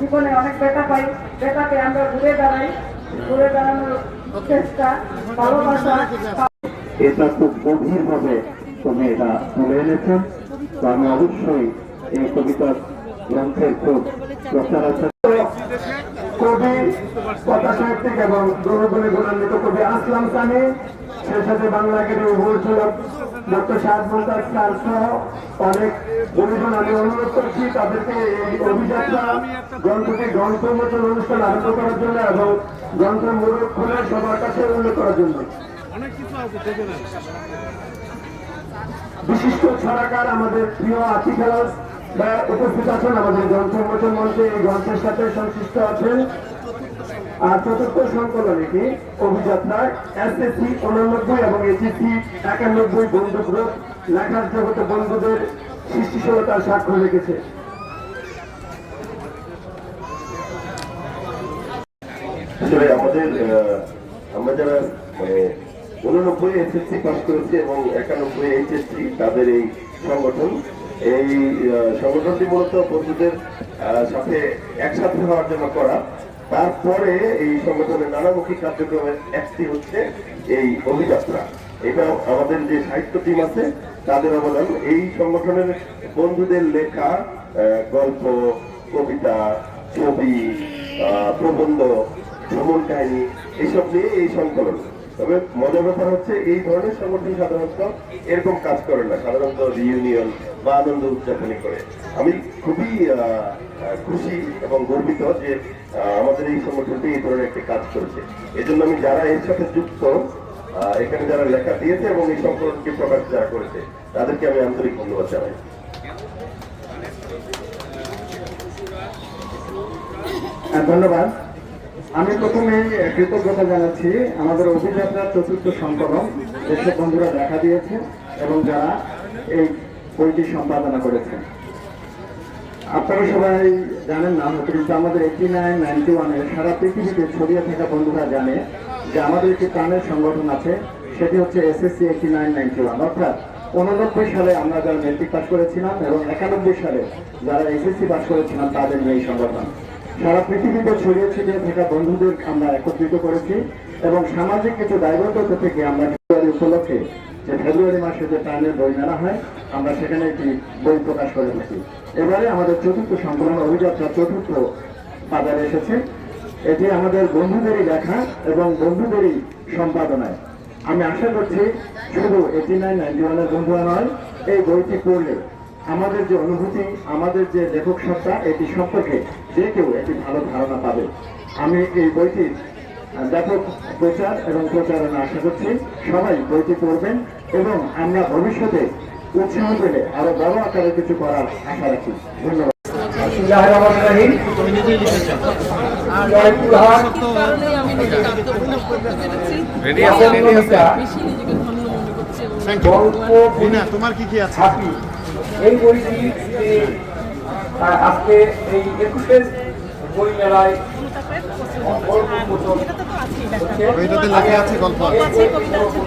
জীবনে অনেক ব্যথা পাই। ব্যথাকে আমরা ঘুরে দাঁড়াই। ঘুরে দাঁড়ানোর চেষ্টা, ভালোবাসা। এটা খুব গভীরভাবে তুমি এটা তুলে এনেছেন। তো আমি অবশ্যই এই কবিতা গ্রন্থের খুব প্রচার আছে। কবি কথা সাহিত্যিক এবং দ্রৌপদী গুণান্বিত কবি আসলাম সানি। সেই সাথে বাংলা একাডেমি ভূষণক ডক্টর শাহাদ মুমতাজ সহ অনেক গুণীজন আমি অনুরোধ করছি তাদেরকে এই অভিযাত্রা গ্রন্থটি গ্রন্থ উন্মোচন অনুষ্ঠান আরম্ভ করার জন্য এবং গ্রন্থের মূলক খুলে সবার কাছে উল্লেখ করার জন্য। বিশিষ্ট ছড়াকার আমাদের প্রিয় আতি খেলাস বা উপস্থিত আছেন আমাদের গ্রন্থ উন্মোচন মঞ্চে এই গ্রন্থের সাথে সংশ্লিষ্ট আছেন। আর চতুর্থ সংকলন এটি অভিযাত্রায় এসএসসি উননব্বই এবং এইচএসসি একানব্বই বন্ধু গ্রুপ লেখার জগতে বন্ধুদের সৃষ্টিশীলতার স্বাক্ষর রেখেছে। আসলে আমাদের আমরা যারা মানে উননব্বই এসএসসি করেছি এবং একানব্বই এইচএসসি তাদের এই সংগঠন, এই সংগঠনটি মূলত বন্ধুদের সাথে একসাথে হওয়ার জন্য করা। তারপরে এই সংগঠনের নানামুখী কার্যক্রমের একটি হচ্ছে এই অভিযাত্রা। এটা আমাদের যে সাহিত্য টিম আছে তাদের অবদান। এই সংগঠনের বন্ধুদের লেখা গল্প, কবিতা, ছবি প্রবন্ধ, ভ্রমণ কাহিনী এইসব নিয়ে এই সংকলন। তবে মজার ব্যাপার হচ্ছে, এই ধরনের সংগঠন সাধারণত এরকম কাজ করে না, সাধারণত রিউনিয়ন বা আনন্দ উদযাপনী করে। আমি খুবই খুশি এবং গর্বিত যে আমাদের এই সংগঠনটি এই ধরনের একটি কাজ করেছে। এজন্য আমি যারা এর সাথে যুক্ত এখানে যারা লেখা দিয়েছে এবং এই সংকলনটি প্রকাশ যারা করেছে তাদেরকে আমি আন্তরিক ধন্যবাদ জানাই। হ্যাঁ, ধন্যবাদ। আমি প্রথমে কৃতজ্ঞতা জানাচ্ছি আমাদের অভিযাত্রার চতুর্থ সংকলন। যেসব বন্ধুরা দেখা দিয়েছে এবং যারা এই বইটি সম্পাদনা করেছেন। আপনারা সবাই জানেন না কিন্তু আমাদের এইটি নাইন নাইনটি ওয়ানের সারা পৃথিবীতে ছড়িয়ে থাকা বন্ধুরা জানে যে আমাদের একটি প্রাণের সংগঠন আছে, সেটি হচ্ছে SSC eighty nine ninety one অর্থাৎ উননব্বই সালে আমরা যারা মেট্রিক পাস করেছিলাম এবং একানব্বই সালে যারা এসএসসি পাস করেছিলাম, তাদের এই সংগঠন। সারা পৃথিবীতে ছড়িয়ে ছিটিয়ে থাকা বন্ধুদের আমরা একত্রিত করেছি এবং সামাজিক কিছু দায়বদ্ধতা থেকে আমরা ফেব্রুয়ারি উপলক্ষে, যে ফেব্রুয়ারি মাসে যে প্রাণের বই মেলা হয়, আমরা সেখানে একটি বই প্রকাশ করে থাকি। এবারে আমাদের চতুর্থ সংকলন অভিযাত্রা চতুর্থ বাজারে এসেছে। এটি আমাদের বন্ধুদেরই লেখা এবং বন্ধুদেরই সম্পাদনায়। আমি আশা করছি শুধু এটি নাইন নাইনটি ওয়ানের বন্ধুরা নয়, এই বইটি পড়লে আমাদের যে অনুভূতি, আমাদের যে লেখক সত্তা, এটি সম্পর্কে যে কেউ একটি ভালো ধারণা পাবে। আমি এই বইটির ব্যাপক প্রচার এবং প্রচারণা আশা করছি সবাই বইটি পড়বেন এবং আমরা ভবিষ্যতে উৎসাহ পেলে আরও বড় আকারে কিছু করার আশা রাখি। ধন্যবাদ। তোমার কি কি আছে? এই বইটি আজকে এই একুশের বই মেলায় গল্প প্রচুর এটা তো আছেই লেখা হচ্ছে। ওইটাতে লেখা আছে। গল্প আছে কবিতা আছে।